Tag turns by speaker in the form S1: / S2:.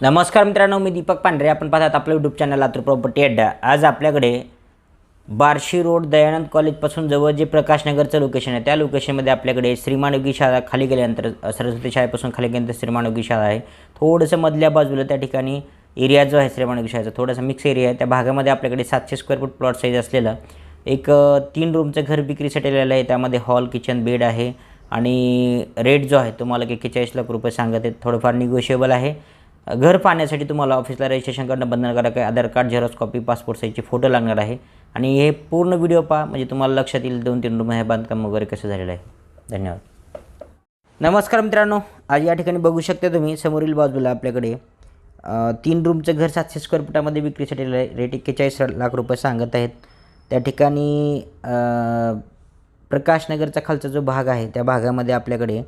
S1: नमस्कार मित्रांनो मी दीपक पांढरे. आपण पाहतात आपलं यूट्यूब चॅनल लातूर प्रॉपर्टी अड्डा. आज आपल्याकडे बार्शी रोड दयानंद कॉलेजपासून जवळ जे प्रकाशनगरचं लोकेशन आहे त्या लोकेशनमध्ये आपल्याकडे श्रीमानोगी शाळा खाली गेल्यानंतर सरस्वती शाळेपासून खाली गेल्यानंतर श्रीमानोगी शाळा आहे. थोडंसं मधल्या बाजूला त्या ठिकाणी एरिया जो आहे श्रीमानोगी शाळेचा थोडासा मिक्स एरिया आहे. त्या भागामध्ये आपल्याकडे सातशे स्क्वेअर फूट प्लॉट साईज असलेलं एक तीन रूमचं घर विक्रीसाठी आलेलं आहे. त्यामध्ये हॉल किचन बेड आहे आणि रेट जो आहे तुम्हाला की एक्केचाळीस लाख रुपये सांगत आहेत. थोडंफार निगोशिएबल आहे. घर पाहण्यासाठी तुम्हाला ऑफिसला रजिस्ट्रेशन करणं बंधनकारक आहे Aadhaar card xerox copy passport साईजचे फोटो लागणार आहे. आणि हे पूर्ण व्हिडिओ पहा म्हणजे तुम्हाला लक्षात येईल दोन तीन रूम हे बांधकाम वगैरे कसं झालेलं आहे. धन्यवाद. नमस्कार मित्रांनो आज या ठिकाणी बघू शकता तुम्ही समोरील बाजूला आपल्याकडे तीन रूमचं घर सातशे स्क्वेअर फुटामध्ये विक्रीसाठी रेट एक्केचाळीस लाख रुपये सांगत आहेत. त्या ठिकाणी प्रकाशनगरचा खालचा जो भाग आहे त्या भागामध्ये आपल्याकडे